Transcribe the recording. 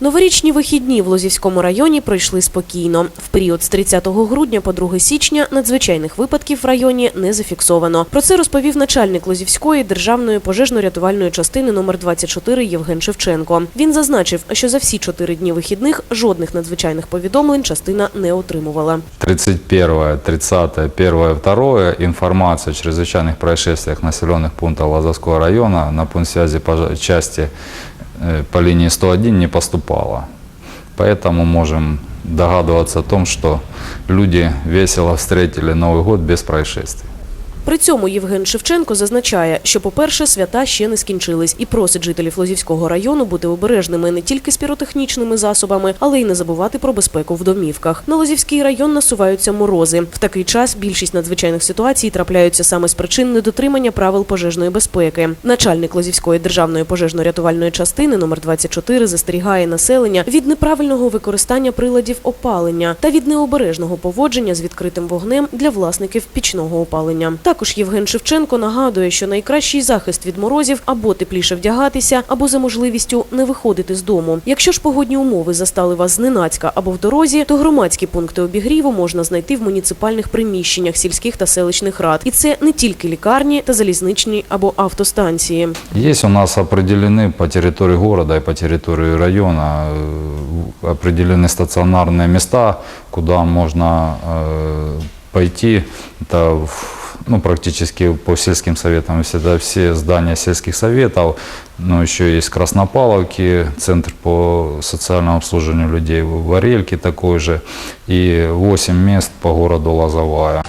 Новорічні вихідні в Лозівському районі пройшли спокійно. В період з 30 грудня по 2 січня надзвичайних випадків в районі не зафіксовано. Про це розповів начальник Лозівської державної пожежно-рятувальної частини номер 24 Євген Шевченко. Він зазначив, що за всі чотири дні вихідних жодних надзвичайних повідомлень частина не отримувала. 31, 30, 1, 2 информация о чрезвычайных происшествиях населенных пунктов Лазовского района на пункт связи пожа- части э, по линии 101 не поступала. Поэтому можем догадываться о том, что люди весело встретили Новый год без происшествий. При цьому Євген Шевченко зазначає, що, по-перше, свята ще не скінчились і просить жителів Лозівського району бути обережними не тільки з піротехнічними засобами, але й не забувати про безпеку в домівках. На Лозівський район насуваються морози. В такий час більшість надзвичайних ситуацій трапляються саме з причин недотримання правил пожежної безпеки. Начальник Лозівської державної пожежно-рятувальної частини номер 24 застерігає населення від неправильного використання приладів опалення та від необережного поводження з відкритим вогнем для власників пічного опалення. Також Євген Шевченко нагадує, що найкращий захист від морозів або тепліше вдягатися, або за можливістю не виходити з дому. Якщо ж погодні умови застали вас зненацька або в дорозі, то громадські пункти обігріву можна знайти в муніципальних приміщеннях сільських та селищних рад. І це не тільки лікарні та залізничні або автостанції. Есть у нас определены по территории города и по территории района э, определены стационарные места, куда можно э, пойти. Это в- ну, практически по сельским советам всегда все здания сельских советов, но еще есть Краснопаловки, центр по социальному обслуживанию людей в Варельке такой же, и 8 мест по городу Лозовая.